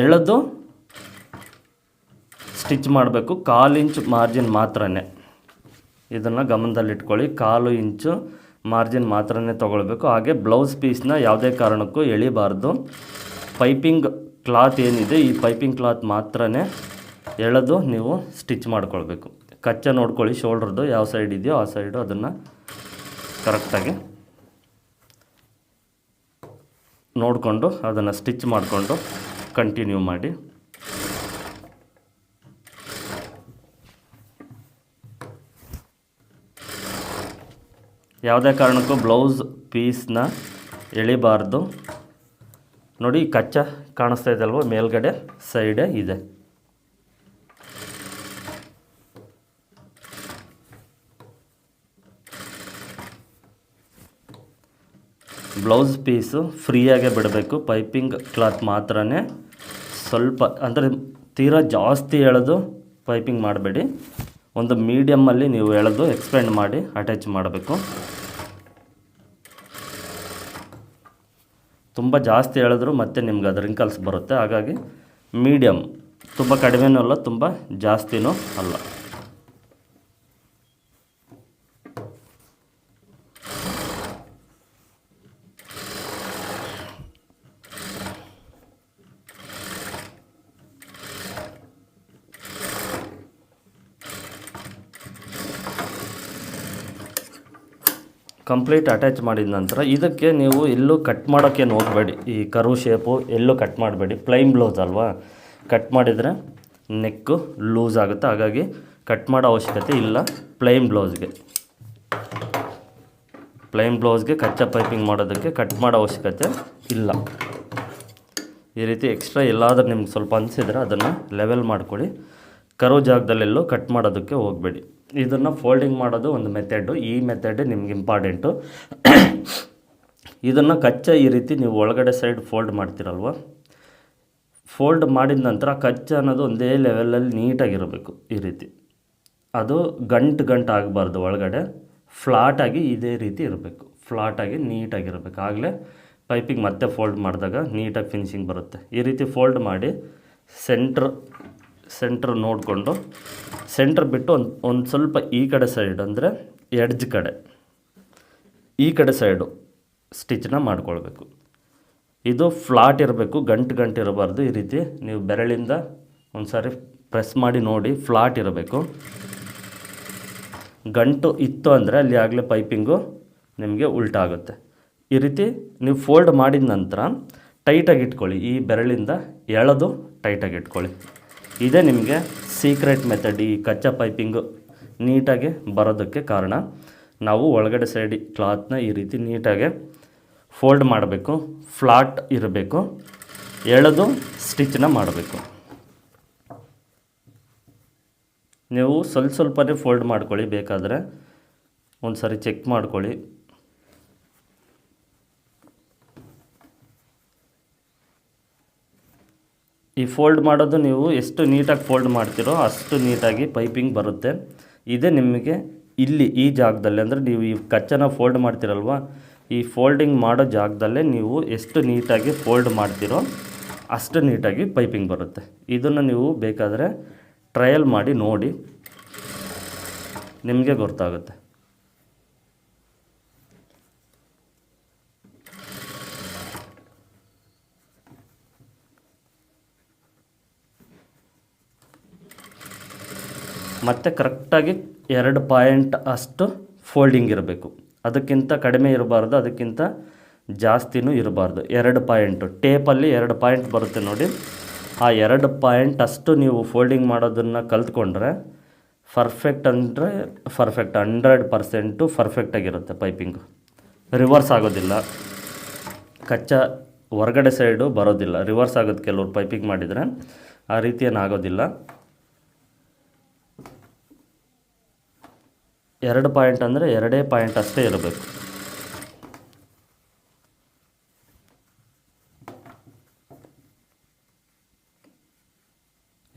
ಎಳೆದು ಸ್ಟಿಚ್ ಮಾಡಬೇಕು. ಕಾಲು ಇಂಚ್ ಮಾರ್ಜಿನ್ ಮಾತ್ರನೇ. ಇದನ್ನು ಗಮನದಲ್ಲಿಟ್ಕೊಳ್ಳಿ. ಕಾಲು ಇಂಚು ಮಾರ್ಜಿನ್ ಮಾತ್ರನೇ ತೊಗೊಳ್ಬೇಕು. ಹಾಗೆ ಬ್ಲೌಸ್ ಪೀಸ್ನ ಯಾವುದೇ ಕಾರಣಕ್ಕೂ ಎಳಿಬಾರ್ದು. ಪೈಪಿಂಗ್ ಕ್ಲಾತ್ ಏನಿದೆ, ಈ ಪೈಪಿಂಗ್ ಕ್ಲಾತ್ ಮಾತ್ರನೇ ಎಳೆದು ನೀವು ಸ್ಟಿಚ್ ಮಾಡ್ಕೊಳ್ಬೇಕು. ಕಚ್ಚ ನೋಡ್ಕೊಳ್ಳಿ ಶೋಲ್ಡ್ರದ್ದು ಯಾವ ಸೈಡ್ ಇದೆಯೋ ಆ ಸೈಡು ಅದನ್ನು ಕರೆಕ್ಟಾಗಿ ನೋಡಿಕೊಂಡು ಅದನ್ನು ಸ್ಟಿಚ್ ಮಾಡಿಕೊಂಡು ಕಂಟಿನ್ಯೂ ಮಾಡಿ. ಯಾವುದೇ ಕಾರಣಕ್ಕೂ ಬ್ಲೌಸ್ ಪೀಸ್ನ ಎಳಿಬಾರ್ದು. ನೋಡಿ, ಕಚ್ಚ ಕಾಣಿಸ್ತಾ ಇದೆ ಅಲ್ವ? ಮೇಲ್ಗಡೆ, ಸೈಡೇ ಇದೆ. ಬ್ಲೌಸ್ ಪೀಸು ಫ್ರೀಯಾಗೇ ಬಿಡಬೇಕು. ಪೈಪಿಂಗ್ ಕ್ಲಾತ್ ಮಾತ್ರನೇ. ಸ್ವಲ್ಪ, ಅಂದರೆ ತೀರಾ ಜಾಸ್ತಿ ಎಳೆದು ಪೈಪಿಂಗ್ ಮಾಡಬೇಡಿ. ಒಂದು ಮೀಡಿಯಮ್ಮಲ್ಲಿ ನೀವು ಎಳೆದು ಎಕ್ಸ್ಪೆಂಡ್ ಮಾಡಿ ಅಟ್ಯಾಚ್ ಮಾಡಬೇಕು. ತುಂಬ ಜಾಸ್ತಿ ಎಳೆದ್ರು ಮತ್ತೆ ನಿಮ್ಗೆ ಅದು ರಿಂಕಲ್ಸ್ ಬರುತ್ತೆ. ಹಾಗಾಗಿ ಮೀಡಿಯಮ್ ತುಂಬ ಕಡಿಮೆನೂ ಅಲ್ಲ, ತುಂಬ ಜಾಸ್ತಿನೂ ಅಲ್ಲ. ಕಂಪ್ಲೀಟ್ ಅಟ್ಯಾಚ್ ಮಾಡಿದ ನಂತರ ಇದಕ್ಕೆ ನೀವು ಎಲ್ಲೂ ಕಟ್ ಮಾಡೋಕ್ಕೇನು ಹೋಗಬೇಡಿ ಈ ಕರು ಶೇಪು ಎಲ್ಲೂ ಕಟ್ ಮಾಡಬೇಡಿ. ಪ್ಲೈನ್ ಬ್ಲೌಸ್ ಅಲ್ವಾ? ಕಟ್ ಮಾಡಿದರೆ ನೆಕ್ಕು ಲೂಸ್ ಆಗುತ್ತೆ. ಹಾಗಾಗಿ ಕಟ್ ಮಾಡೋ ಅವಶ್ಯಕತೆ ಇಲ್ಲ. ಪ್ಲೈನ್ ಬ್ಲೌಸ್ಗೆ ಪ್ಲೈನ್ ಬ್ಲೌಸ್ಗೆ ಕಚ್ಚಾ ಪೈಪಿಂಗ್ ಮಾಡೋದಕ್ಕೆ ಕಟ್ ಮಾಡೋ ಅವಶ್ಯಕತೆ ಇಲ್ಲ. ಈ ರೀತಿ ಎಕ್ಸ್ಟ್ರಾ ಎಲ್ಲಾದರೂ ನಿಮ್ಗೆ ಸ್ವಲ್ಪ ಅನಿಸಿದ್ರೆ ಅದನ್ನು ಲೆವೆಲ್ ಮಾಡ್ಕೊಳ್ಳಿ. ಕರು ಜಾಗದಲ್ಲೆಲ್ಲೂ ಕಟ್ ಮಾಡೋದಕ್ಕೆ ಹೋಗಬೇಡಿ. ಇದನ್ನು ಫೋಲ್ಡಿಂಗ್ ಮಾಡೋದು ಒಂದು ಮೆಥಡು ಈ ಮೆಥಡ್ ನಿಮ್ಗೆ ಇಂಪಾರ್ಟೆಂಟು ಇದನ್ನು ಕಚ್ಚಾ ಈ ರೀತಿ ನೀವು ಒಳಗಡೆ ಸೈಡ್ ಫೋಲ್ಡ್ ಮಾಡ್ತಿರಲ್ವ? ಫೋಲ್ಡ್ ಮಾಡಿದ ನಂತರ ಕಚ್ಚ ಅನ್ನೋದು ಒಂದೇ ಲೆವೆಲಲ್ಲಿ ನೀಟಾಗಿರಬೇಕು ಈ ರೀತಿ. ಅದು ಗಂಟು ಗಂಟು ಆಗಬಾರ್ದು ಒಳಗಡೆ. ಫ್ಲಾಟಾಗಿ ಇದೇ ರೀತಿ ಇರಬೇಕು. ಫ್ಲಾಟಾಗಿ ನೀಟಾಗಿರಬೇಕು. ಆಗಲೇ ಪೈಪಿಂಗ್ ಮತ್ತೆ ಫೋಲ್ಡ್ ಮಾಡಿದಾಗ ನೀಟಾಗಿ ಫಿನಿಶಿಂಗ್ ಬರುತ್ತೆ. ಈ ರೀತಿ ಫೋಲ್ಡ್ ಮಾಡಿ ಸೆಂಟ್ರ್ ಸೆಂಟ್ರ್ ನೋಡಿಕೊಂಡು ಸೆಂಟ್ರ್ ಬಿಟ್ಟು ಒಂದು ಒಂದು ಸ್ವಲ್ಪ ಈ ಕಡೆ ಸೈಡ್ ಅಂದರೆ ಎಡ್ಜ್ ಕಡೆ. ಈ ಕಡೆ ಸೈಡು ಸ್ಟಿಚ್ನ ಮಾಡ್ಕೊಳ್ಬೇಕು. ಇದು ಫ್ಲಾಟ್ ಇರಬೇಕು, ಗಂಟು ಗಂಟು ಇರಬಾರ್ದು. ಈ ರೀತಿ ನೀವು ಬೆರಳಿಂದ ಒಂದು ಸಾರಿ ಪ್ರೆಸ್ ಮಾಡಿ ನೋಡಿ ಫ್ಲಾಟ್ ಇರಬೇಕು. ಗಂಟು ಇತ್ತು ಅಂದರೆ ಅಲ್ಲಿ ಆಗಲೇ ಪೈಪಿಂಗು ನಿಮಗೆ ಉಲ್ಟಾಗುತ್ತೆ. ಈ ರೀತಿ ನೀವು ಫೋಲ್ಡ್ ಮಾಡಿದ ನಂತರ ಟೈಟಾಗಿ ಇಟ್ಕೊಳ್ಳಿ. ಈ ಬೆರಳಿಂದ ಎಳೆದು ಟೈಟಾಗಿ ಇಟ್ಕೊಳ್ಳಿ. ಇದೇ ನಿಮಗೆ ಸೀಕ್ರೆಟ್ ಮೆಥಡ್ ಈ ಕಚ್ಚಾ ಪೈಪಿಂಗು ನೀಟಾಗಿ ಬರೋದಕ್ಕೆ ಕಾರಣ. ನಾವು ಒಳಗಡೆ ಸೈಡ್ ಕ್ಲಾತ್ನ ಈ ರೀತಿ ನೀಟಾಗಿ ಫೋಲ್ಡ್ ಮಾಡಬೇಕು ಫ್ಲಾಟ್ ಇರಬೇಕು, ಎಳೆದು ಸ್ಟಿಚ್ನ ಮಾಡಬೇಕು. ನೀವು ಸ್ವಲ್ಪ ಸ್ವಲ್ಪನೇ ಫೋಲ್ಡ್ ಮಾಡ್ಕೊಳ್ಳಿ, ಬೇಕಾದರೆ ಒಂದು ಸಾರಿ ಚೆಕ್ ಮಾಡ್ಕೊಳ್ಳಿ. ಈ ಫೋಲ್ಡ್ ಮಾಡೋದು ನೀವು ಎಷ್ಟು ನೀಟಾಗಿ ಫೋಲ್ಡ್ ಮಾಡ್ತೀರೋ ಅಷ್ಟು ನೀಟಾಗಿ ಪೈಪಿಂಗ್ ಬರುತ್ತೆ. ಇದೇ ನಿಮಗೆ ಇಲ್ಲಿ ಈ ಜಾಗದಲ್ಲಿ ಅಂದರೆ ನೀವು ಈ ಕಚ್ಚನ ಫೋಲ್ಡ್ ಮಾಡ್ತೀರಲ್ವ? ಈ ಫೋಲ್ಡಿಂಗ್ ಮಾಡೋ ಜಾಗದಲ್ಲೇ ನೀವು ಎಷ್ಟು ನೀಟಾಗಿ ಫೋಲ್ಡ್ ಮಾಡ್ತೀರೋ ಅಷ್ಟು ನೀಟಾಗಿ ಪೈಪಿಂಗ್ ಬರುತ್ತೆ. ಇದನ್ನು ನೀವು ಬೇಕಾದರೆ ಟ್ರಯಲ್ ಮಾಡಿ ನೋಡಿ. ನಿಮಗೆ ಗೊತ್ತಾಗುತ್ತೆ. ಮತ್ತು ಕರೆಕ್ಟಾಗಿ ಎರಡು ಪಾಯಿಂಟ್ ಅಷ್ಟು ಫೋಲ್ಡಿಂಗ್ ಇರಬೇಕು. ಅದಕ್ಕಿಂತ ಕಡಿಮೆ ಇರಬಾರ್ದು, ಅದಕ್ಕಿಂತ ಜಾಸ್ತಿನೂ ಇರಬಾರ್ದು. ಎರಡು ಪಾಯಿಂಟು ಟೇಪಲ್ಲಿ ಎರಡು ಪಾಯಿಂಟ್ ಬರುತ್ತೆ ನೋಡಿ. ಆ ಎರಡು ಪಾಯಿಂಟ್ ಅಷ್ಟು ನೀವು ಫೋಲ್ಡಿಂಗ್ ಮಾಡೋದನ್ನು ಕಲ್ತ್ಕೊಂಡ್ರೆ ಪರ್ಫೆಕ್ಟ್ ಅಂದರೆ ಪರ್ಫೆಕ್ಟ್ ಹಂಡ್ರೆಡ್ ಪರ್ಸೆಂಟು ಪರ್ಫೆಕ್ಟಾಗಿರುತ್ತೆ ಪೈಪಿಂಗು ರಿವರ್ಸ್ ಆಗೋದಿಲ್ಲ. ಕಚ್ಚಾ ಹೊರಗಡೆ ಸೈಡು ಬರೋದಿಲ್ಲ. ರಿವರ್ಸ್ ಆಗೋದು ಕೆಲವ್ರು ಪೈಪಿಂಗ್ ಮಾಡಿದರೆ. ಆ ರೀತಿ ಏನಾಗೋದಿಲ್ಲ ಎರಡು ಪಾಯಿಂಟ್ ಅಂದರೆ ಎರಡೇ ಪಾಯಿಂಟ್ ಅಷ್ಟೇ ಇರಬೇಕು.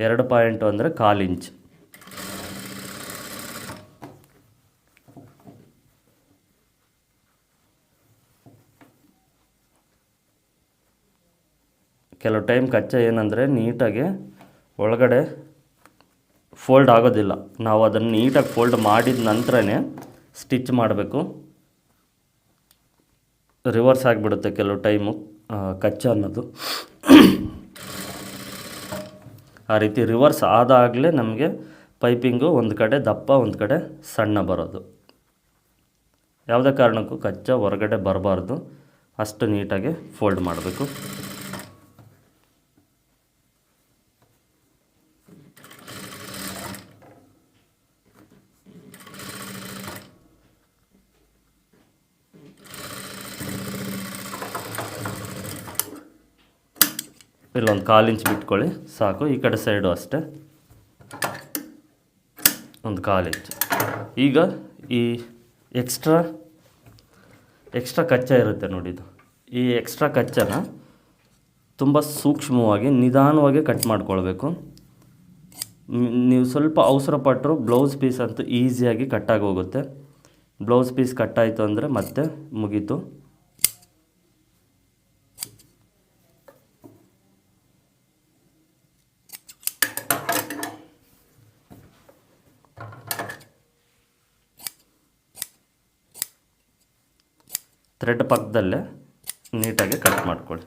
ಎರಡು ಪಾಯಿಂಟು ಅಂದರೆ ಕಾಲು ಇಂಚ್. ಕೆಲವು ಟೈಮ್ ಕಚ್ಚೆ ಏನಂದರೆ ನೀಟಾಗಿ ಒಳಗಡೆ ಫೋಲ್ಡ್ ಆಗೋದಿಲ್ಲ. ನಾವು ಅದನ್ನು ನೀಟಾಗಿ ಫೋಲ್ಡ್ ಮಾಡಿದ ನಂತರನೇ ಸ್ಟಿಚ್ ಮಾಡಬೇಕು. ರಿವರ್ಸ್ ಆಗಿಬಿಡುತ್ತೆ ಕೆಲವು ಟೈಮು. ಕಚ್ಚ ಅನ್ನೋದು. ಆ ರೀತಿ ರಿವರ್ಸ್ ಆದಾಗಲೇ ನಮಗೆ ಪೈಪಿಂಗು ಒಂದು ಕಡೆ, ದಪ್ಪ ಒಂದು ಕಡೆ ಸಣ್ಣ ಬರೋದು. ಯಾವುದೇ ಕಾರಣಕ್ಕೂ ಕಚ್ಚಾ ಹೊರಗಡೆ ಬರಬಾರ್ದು. ಅಷ್ಟು ನೀಟಾಗಿ ಫೋಲ್ಡ್ ಮಾಡಬೇಕು. ಇಲ್ಲೊಂದು ಕಾಲು ಇಂಚ್ ಬಿಟ್ಕೊಳ್ಳಿ. ಸಾಕು, ಈ ಕಡೆ ಸೈಡು ಅಷ್ಟೇ. ಒಂದು ಕಾಲು ಇಂಚ್. ಈಗ ಈ ಎಕ್ಸ್ಟ್ರಾ ಎಕ್ಸ್ಟ್ರಾ ಕಚ್ಚಾ ಇರುತ್ತೆ ನೋಡಿ ಇದು. ಈ ಎಕ್ಸ್ಟ್ರಾ ಕಚ್ಚಾನ ತುಂಬ ಸೂಕ್ಷ್ಮವಾಗಿ, ನಿಧಾನವಾಗಿ ಕಟ್ ಮಾಡ್ಕೊಳ್ಬೇಕು. ನೀವು ಸ್ವಲ್ಪ ಅವಸರ ಪಟ್ಟರು ಬ್ಲೌಸ್ ಪೀಸ್ ಅಂತೂ ಈಸಿಯಾಗಿ ಕಟ್ಟಾಗಿ ಹೋಗುತ್ತೆ ಬ್ಲೌಸ್ ಪೀಸ್ ಕಟ್ಟಾಯಿತು ಅಂದರೆ ಮತ್ತೆ ಮುಗೀತು. ಥ್ರೆಡ್ ಪಕ್ಕದಲ್ಲೇ ನೀಟಾಗಿ ಕಟ್ ಮಾಡ್ಕೊಳ್ಳಿ.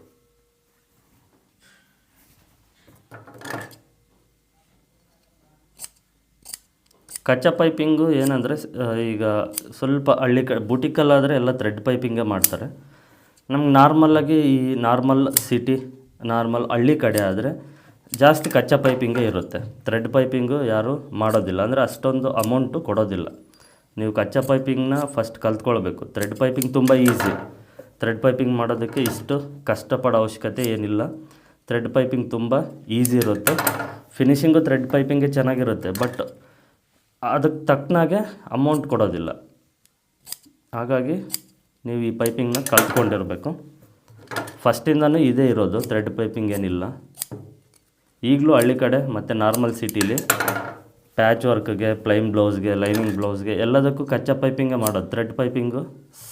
ಕಚ್ಚಾ ಪೈಪಿಂಗು ಏನಂದರೆ ಈಗ ಸ್ವಲ್ಪ ಹಳ್ಳಿ ಕ ಬುಟಿಕಲ್ಲಾದರೆ ಎಲ್ಲ ಥ್ರೆಡ್ ಪೈಪಿಂಗೇ ಮಾಡ್ತಾರೆ. ನಮ್ಗೆ ನಾರ್ಮಲ್ಲಾಗಿ ಈ ನಾರ್ಮಲ್ ಸಿಟಿ ನಾರ್ಮಲ್ ಹಳ್ಳಿ ಕಡೆ ಆದರೆ ಜಾಸ್ತಿ ಕಚ್ಚಾ ಪೈಪಿಂಗೇ ಇರುತ್ತೆ. ಥ್ರೆಡ್ ಪೈಪಿಂಗು ಯಾರೂ ಮಾಡೋದಿಲ್ಲ. ಅಂದರೆ ಅಷ್ಟೊಂದು ಅಮೌಂಟು ಕೊಡೋದಿಲ್ಲ. ನೀವು ಕಚ್ಚಾ ಪೈಪಿಂಗ್ನ ಫಸ್ಟ್ ಕಲ್ತ್ಕೊಳ್ಬೇಕು. ಥ್ರೆಡ್ ಪೈಪಿಂಗ್ ತುಂಬ ಈಸಿ ಥ್ರೆಡ್ ಪೈಪಿಂಗ್ ಮಾಡೋದಕ್ಕೆ ಇಷ್ಟು ಕಷ್ಟಪಡೋ ಅವಶ್ಯಕತೆ ಏನಿಲ್ಲ. ಥ್ರೆಡ್ ಪೈಪಿಂಗ್ ತುಂಬ ಈಸಿ ಇರುತ್ತೆ. ಫಿನಿಷಿಂಗು ಥ್ರೆಡ್ ಪೈಪಿಂಗೇ ಚೆನ್ನಾಗಿರುತ್ತೆ ಬಟ್ ಅದಕ್ಕೆ ತಕ್ಕನಾಗೆ ಅಮೌಂಟ್ ಕೊಡೋದಿಲ್ಲ. ಹಾಗಾಗಿ ನೀವು ಈ ಪೈಪಿಂಗ್ನ ಕಲ್ತ್ಕೊಂಡಿರಬೇಕು. ಫಸ್ಟಿಂದನೂ ಇದೇ ಇರೋದು ಥ್ರೆಡ್ ಪೈಪಿಂಗ್ ಏನಿಲ್ಲ. ಈಗಲೂ ಹಳ್ಳಿ ಕಡೆ ಮತ್ತು ನಾರ್ಮಲ್ ಸಿಟೀಲಿ ಪ್ಯಾಚ್ ವರ್ಕ್ಗೆ ಪ್ಲೈನ್ ಬ್ಲೌಸ್ಗೆ, ಲೈನಿಂಗ್ ಬ್ಲೌಸ್ಗೆ ಎಲ್ಲದಕ್ಕೂ ಕಚ್ಚಾ ಪೈಪಿಂಗೇ ಮಾಡೋದು. ಥ್ರೆಡ್ ಪೈಪಿಂಗು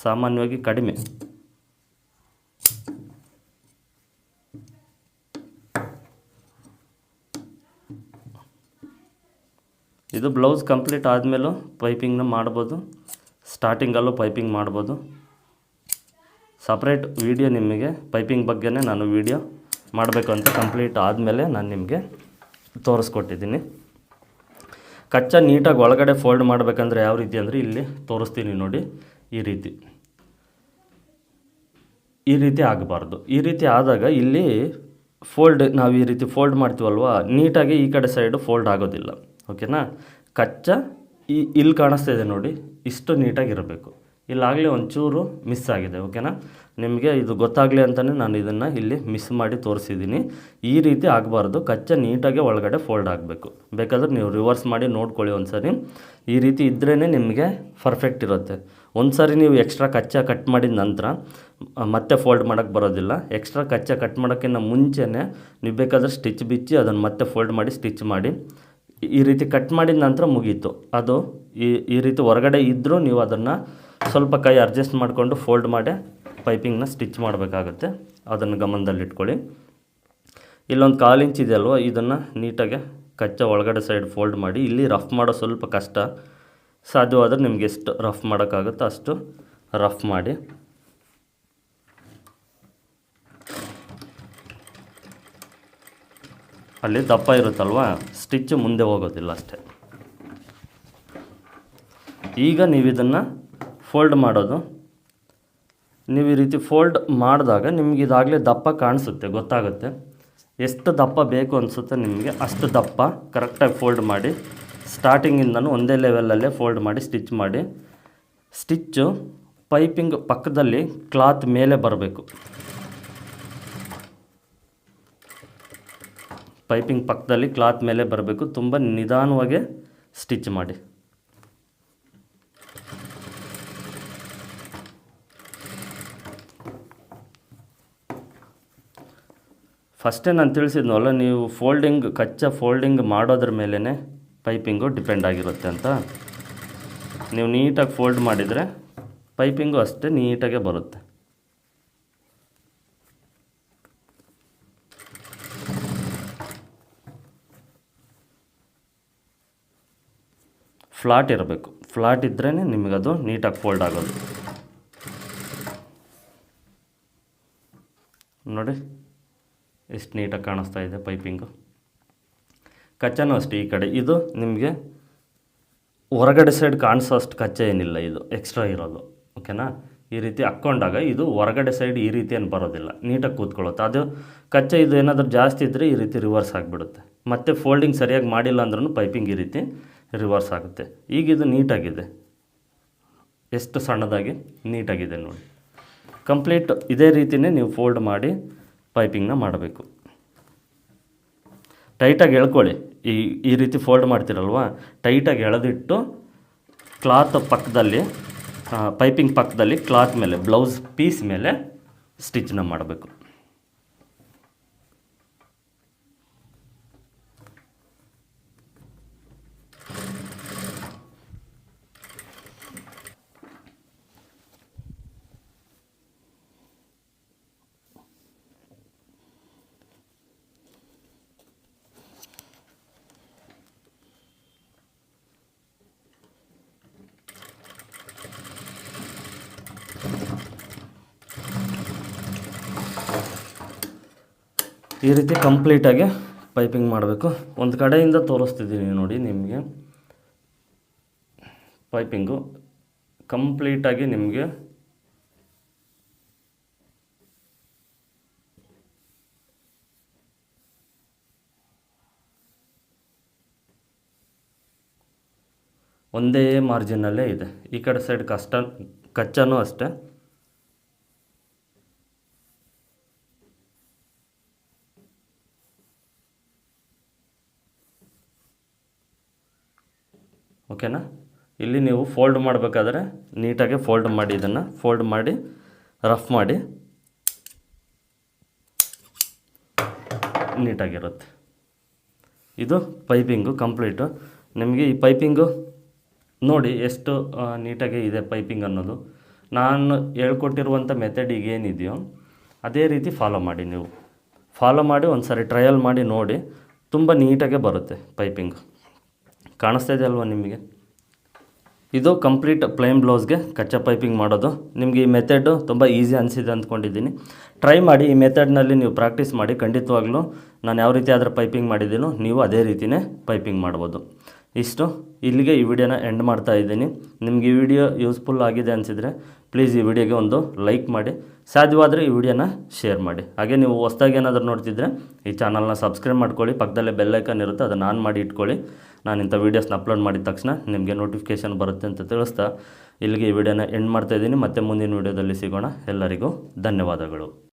ಸಾಮಾನ್ಯವಾಗಿ ಕಡಿಮೆ. ಇದು ಬ್ಲೌಸ್ ಕಂಪ್ಲೀಟ್ ಆದಮೇಲೂ ಪೈಪಿಂಗ್ನ ಮಾಡ್ಬೋದು. ಸ್ಟಾರ್ಟಿಂಗಲ್ಲೂ ಪೈಪಿಂಗ್ ಮಾಡ್ಬೋದು. ಸಪ್ರೇಟ್ ವೀಡಿಯೋ ನಿಮಗೆ, ಪೈಪಿಂಗ್ ಬಗ್ಗೆನೇ ನಾನು ವೀಡಿಯೋ ಮಾಡಬೇಕು ಅಂತ ಕಂಪ್ಲೀಟ್ ಆದಮೇಲೆ ನಾನು ನಿಮಗೆ ತೋರಿಸ್ಕೊಟ್ಟಿದ್ದೀನಿ. ಕಚ್ಚಾ ನೀಟಾಗಿ ಒಳಗಡೆ ಫೋಲ್ಡ್ ಮಾಡಬೇಕಂದ್ರೆ ಯಾವ ರೀತಿ ಅಂದರೆ ಇಲ್ಲಿ ತೋರಿಸ್ತೀನಿ ನೋಡಿ. ಈ ರೀತಿ. ಈ ರೀತಿ ಆಗಬಾರ್ದು. ಈ ರೀತಿ ಆದಾಗ ಇಲ್ಲಿ ಫೋಲ್ಡ್ ನಾವು ಈ ರೀತಿ ಫೋಲ್ಡ್ ಮಾಡ್ತೀವಲ್ವ? ನೀಟಾಗಿ ಈ ಕಡೆ ಸೈಡು ಫೋಲ್ಡ್ ಆಗೋದಿಲ್ಲ. ಓಕೆನಾ ಕಚ್ಚಾ ಈ, ಇಲ್ಲಿ ಕಾಣಿಸ್ತಾ ಇದೆ ನೋಡಿ. ಇಷ್ಟು ನೀಟಾಗಿರಬೇಕು ಇಲ್ಲಾಗಲೇ ಒಂಚೂರು ಮಿಸ್ ಆಗಿದೆ. ಓಕೆನಾ ನಿಮಗೆ ಇದು ಗೊತ್ತಾಗಲಿ ಅಂತಲೇ ನಾನು ಇದನ್ನು ಇಲ್ಲಿ ಮಿಸ್ ಮಾಡಿ ತೋರಿಸಿದ್ದೀನಿ. ಈ ರೀತಿ ಆಗಬಾರ್ದು. ಕಚ್ಚಾ ನೀಟಾಗಿ ಒಳಗಡೆ ಫೋಲ್ಡ್ ಆಗಬೇಕು. ಬೇಕಾದ್ರೆ ನೀವು ರಿವರ್ಸ್ ಮಾಡಿ ನೋಡ್ಕೊಳ್ಳಿ ಒಂದು ಸರಿ ಈ ರೀತಿ ಇದ್ರೇ ನಿಮಗೆ ಪರ್ಫೆಕ್ಟ್ ಇರುತ್ತೆ. ಒಂದು ಸಾರಿ ನೀವು ಎಕ್ಸ್ಟ್ರಾ ಕಚ್ಚಾ ಕಟ್ ಮಾಡಿದ ನಂತರ ಮತ್ತೆ ಫೋಲ್ಡ್ ಮಾಡೋಕ್ಕೆ ಬರೋದಿಲ್ಲ. ಎಕ್ಸ್ಟ್ರಾ ಕಚ್ಚಾ ಕಟ್ ಮಾಡೋಕ್ಕಿಂತ ಮುಂಚೆನೇ ನೀವು ಬೇಕಾದ್ರೆ ಸ್ಟಿಚ್ ಬಿಚ್ಚಿ ಅದನ್ನು ಮತ್ತೆ ಫೋಲ್ಡ್ ಮಾಡಿ ಸ್ಟಿಚ್ ಮಾಡಿ. ಈ ರೀತಿ ಕಟ್ ಮಾಡಿದ ನಂತರ ಮುಗೀತು. ಅದು ಈ ಈ ರೀತಿ ಹೊರಗಡೆ ಇದ್ದರೂ ನೀವು ಅದನ್ನು ಸ್ವಲ್ಪ ಕೈ ಅಡ್ಜಸ್ಟ್ ಮಾಡಿಕೊಂಡು ಫೋಲ್ಡ್ ಮಾಡಿ ಪೈಪಿಂಗ್ನ ಸ್ಟಿಚ್ ಮಾಡಬೇಕಾಗತ್ತೆ. ಅದನ್ನು ಗಮನದಲ್ಲಿಟ್ಕೊಳ್ಳಿ. ಇಲ್ಲೊಂದು ಕಾಲು ಇಂಚ್ ಇದೆ ಅಲ್ವಾ? ಇದನ್ನು ನೀಟಾಗಿ ಕಚ್ಚಾ ಒಳಗಡೆ ಸೈಡ್ ಫೋಲ್ಡ್ ಮಾಡಿ. ಇಲ್ಲಿ ರಫ್ ಮಾಡೋ ಸ್ವಲ್ಪ ಕಷ್ಟ. ಸಾಧ್ಯವಾದರೆ ನಿಮ್ಗೆ ಎಷ್ಟು ರಫ್ ಮಾಡೋಕ್ಕಾಗುತ್ತೋ ಅಷ್ಟು ರಫ್ ಮಾಡಿ. ಅಲ್ಲಿ ದಪ್ಪ ಇರುತ್ತಲ್ವಾ? ಸ್ಟಿಚ್ ಮುಂದೆ ಹೋಗೋದಿಲ್ಲ ಅಷ್ಟೇ. ಈಗ ನೀವು ಇದನ್ನು ಫೋಲ್ಡ್ ಮಾಡೋದು ನೀವು ಈ ರೀತಿ ಫೋಲ್ಡ್ ಮಾಡಿದಾಗ ನಿಮ್ಗೆ ಇದಾಗಲೇ ದಪ್ಪ ಕಾಣಿಸುತ್ತೆ, ಗೊತ್ತಾಗುತ್ತೆ. ಎಷ್ಟು ದಪ್ಪ ಬೇಕು ಅನಿಸುತ್ತೆ ನಿಮಗೆ, ಅಷ್ಟು ದಪ್ಪ ಕರೆಕ್ಟಾಗಿ ಫೋಲ್ಡ್ ಮಾಡಿ ಸ್ಟಾರ್ಟಿಂಗಿಂದನೂ ಒಂದೇ ಲೆವೆಲಲ್ಲೇ ಫೋಲ್ಡ್ ಮಾಡಿ ಸ್ಟಿಚ್ ಮಾಡಿ. ಸ್ಟಿಚ್ಚು ಪೈಪಿಂಗ್ ಪಕ್ಕದಲ್ಲಿ ಕ್ಲಾತ್ ಮೇಲೆ ಬರಬೇಕು. ಪೈಪಿಂಗ್ ಪಕ್ಕದಲ್ಲಿ ಕ್ಲಾತ್ ಮೇಲೆ ಬರಬೇಕು, ತುಂಬ ನಿಧಾನವಾಗಿ ಸ್ಟಿಚ್ ಮಾಡಿ. ಫಸ್ಟೇ ನಾನು ತಿಳಿಸಿದ್ನಲ್ಲ, ನೀವು ಫೋಲ್ಡಿಂಗ್ ಕಚ್ಚಾ ಫೋಲ್ಡಿಂಗ್ ಮಾಡೋದ್ರ ಮೇಲೇ ಪೈಪಿಂಗು ಡಿಪೆಂಡ್ ಆಗಿರುತ್ತೆ ಅಂತ. ನೀವು ನೀಟಾಗಿ ಫೋಲ್ಡ್ ಮಾಡಿದರೆ ಪೈಪಿಂಗು ಅಷ್ಟೇ ನೀಟಾಗೆ ಬರುತ್ತೆ. ಫ್ಲಾಟ್ ಇರಬೇಕು. ಫ್ಲಾಟ್ ಇದ್ರೇ ನಿಮಗದು ನೀಟಾಗಿ ಫೋಲ್ಡ್ ಆಗೋದು. ನೋಡಿ. ಎಷ್ಟು ನೀಟಾಗಿ ಕಾಣಿಸ್ತಾ ಇದೆ ಪೈಪಿಂಗು. ಕಚ್ಚನೂ ಅಷ್ಟೇ ಈ ಕಡೆ. ಇದು ನಿಮಗೆ ಹೊರಗಡೆ ಸೈಡ್ ಕಾಣಿಸೋ ಅಷ್ಟು ಕಚ್ಚೆ ಏನಿಲ್ಲ ಇದು, ಎಕ್ಸ್ಟ್ರಾ ಇರೋದು, ಓಕೆನಾ? ಈ ರೀತಿ ಹಾಕ್ಕೊಂಡಾಗ ಇದು ಹೊರಗಡೆ ಸೈಡ್ ಈ ರೀತಿ ಏನು ಬರೋದಿಲ್ಲ, ನೀಟಾಗಿ ಕೂತ್ಕೊಳ್ಳುತ್ತೆ. ಅದು ಕಚ್ಚೆ ಇದು ಏನಾದರೂ ಜಾಸ್ತಿ ಇದ್ದರೆ ಈ ರೀತಿ ರಿವರ್ಸ್ ಆಗಿಬಿಡುತ್ತೆ. ಮತ್ತು ಫೋಲ್ಡಿಂಗ್ ಸರಿಯಾಗಿ ಮಾಡಿಲ್ಲ ಅಂದ್ರೂ ಪೈಪಿಂಗ್ ಈ ರೀತಿ ರಿವರ್ಸ್ ಆಗುತ್ತೆ. ಈಗ ಇದು ನೀಟಾಗಿದೆ. ಎಷ್ಟು ಸಣ್ಣದಾಗಿ? ನೀಟಾಗಿದೆ ನೋಡಿ. ಕಂಪ್ಲೀಟ್ ಇದೇ ರೀತಿಯೇ ನೀವು ಫೋಲ್ಡ್ ಮಾಡಿ ಪೈಪಿಂಗ್ನ ಮಾಡಬೇಕು. ಟೈಟಾಗಿ ಎಳ್ಕೊಳ್ಳಿ. ಈ ಈ ರೀತಿ ಫೋಲ್ಡ್ ಮಾಡ್ತಿರಲ್ವ? ಟೈಟಾಗಿ ಎಳೆದಿಟ್ಟು ಕ್ಲಾತ್ ಪಕ್ಕದಲ್ಲಿ ಪೈಪಿಂಗ್ ಪಕ್ಕದಲ್ಲಿ ಕ್ಲಾತ್ ಮೇಲೆ ಬ್ಲೌಸ್ ಪೀಸ್ ಮೇಲೆ ಸ್ಟಿಚ್ನ ಮಾಡಬೇಕು. ಈ ರೀತಿ ಕಂಪ್ಲೀಟಾಗಿ ಪೈಪಿಂಗ್ ಮಾಡಬೇಕು. ಒಂದು ಕಡೆಯಿಂದ ತೋರಿಸ್ತಿದ್ದೀನಿ ನೋಡಿ ನಿಮಗೆ. ಪೈಪಿಂಗು ಕಂಪ್ಲೀಟಾಗಿ ನಿಮಗೆ ಒಂದೇ ಮಾರ್ಜಿನಲ್ಲೇ ಇದೆ. ಈ ಕಡೆ ಸೈಡ್ ಕಷ್ಟ, ಕಚ್ಚನೂ ಅಷ್ಟೇ. ಓಕೆನಾ? ಇಲ್ಲಿ ನೀವು ಫೋಲ್ಡ್ ಮಾಡಬೇಕಾದ್ರೆ ನೀಟಾಗಿ ಫೋಲ್ಡ್ ಮಾಡಿ ಇದನ್ನು. ಫೋಲ್ಡ್ ಮಾಡಿ ರಫ್ ಮಾಡಿ. ನೀಟಾಗಿರುತ್ತೆ. ಇದು ಪೈಪಿಂಗು ಕಂಪ್ಲೀಟು ನಿಮಗೆ ಈ ಪೈಪಿಂಗು ನೋಡಿ ಎಷ್ಟು ನೀಟಾಗಿ ಇದೆ ಪೈಪಿಂಗ್ ಅನ್ನೋದು. ನಾನು ಹೇಳ್ಕೊಟ್ಟಿರುವಂಥ ಮೆಥಡ್ ಈಗ ಏನಿದೆಯೋ, ಅದೇ ರೀತಿ ಫಾಲೋ ಮಾಡಿ ನೀವು. ಫಾಲೋ ಮಾಡಿ ಒಂದು ಸಾರಿ ಟ್ರಯಲ್ ಮಾಡಿ ನೋಡಿ. ತುಂಬ ನೀಟಾಗೆ ಬರುತ್ತೆ ಪೈಪಿಂಗ್ ಕಾಣಿಸ್ತಾ ಇದೆ ಅಲ್ವಾ ನಿಮಗೆ? ಇದು ಕಂಪ್ಲೀಟ್ ಪ್ಲೇನ್ ಬ್ಲೌಸ್ಗೆ ಕಚ್ಚಾ ಪೈಪಿಂಗ್ ಮಾಡೋದು. ನಿಮಗೆ ಈ ಮೆಥಡು ತುಂಬ ಈಸಿ ಅನಿಸಿದೆ ಅಂದ್ಕೊಂಡಿದ್ದೀನಿ. ಟ್ರೈ ಮಾಡಿ, ಈ ಮೆಥಡ್ನಲ್ಲಿ ನೀವು ಪ್ರಾಕ್ಟೀಸ್ ಮಾಡಿ, ಖಂಡಿತವಾಗ್ಲೂ ನಾನು ಯಾವ ರೀತಿ ಆದರೂ ಪೈಪಿಂಗ್ ಮಾಡಿದ್ದೀನೋ ನೀವು ಅದೇ ರೀತಿಯೇ ಪೈಪಿಂಗ್ ಮಾಡ್ಬೋದು. ಇಷ್ಟು. ಇಲ್ಲಿಗೆ ಈ ವಿಡಿಯೋನ ಎಂಡ್ ಮಾಡ್ತಾ ಇದ್ದೀನಿ. ನಿಮಗೆ ಈ ವಿಡಿಯೋ ಯೂಸ್ಫುಲ್ ಆಗಿದೆ ಅನಿಸಿದರೆ ಪ್ಲೀಸ್ ಈ ವಿಡಿಯೋಗೆ ಒಂದು ಲೈಕ್ ಮಾಡಿ. ಸಾಧ್ಯವಾದರೆ ಈ ವಿಡಿಯೋನ ಶೇರ್ ಮಾಡಿ. ಹಾಗೆ ನೀವು ಹೊಸ್ದಾಗಿ ಏನಾದರೂ ನೋಡ್ತಿದ್ರೆ ಈ ಚಾನಲ್ನ ಸಬ್ಸ್ಕ್ರೈಬ್ ಮಾಡ್ಕೊಳ್ಳಿ. ಪಕ್ಕದಲ್ಲೇ ಬೆಲ್ಲೈಕನ್ ಇರುತ್ತೆ, ಅದನ್ನು ಆನ್ ಮಾಡಿ ಇಟ್ಕೊಳ್ಳಿ. ನಾನು ಇಂಥ ವೀಡಿಯೋಸ್ನ ಅಪ್ಲೋಡ್ ಮಾಡಿದ ತಕ್ಷಣ ನಿಮಗೆ ನೋಟಿಫಿಕೇಷನ್ ಬರುತ್ತೆ ಅಂತ ತಿಳಿಸ್ತಾ ಇಲ್ಲಿಗೆ ಈ ವಿಡಿಯೋನ ಎಂಡ್ ಮಾಡ್ತಾ ಇದ್ದೀನಿ. ಮತ್ತೆ ಮುಂದಿನ ವೀಡಿಯೋದಲ್ಲಿ ಸಿಗೋಣ. ಎಲ್ಲರಿಗೂ ಧನ್ಯವಾದಗಳು.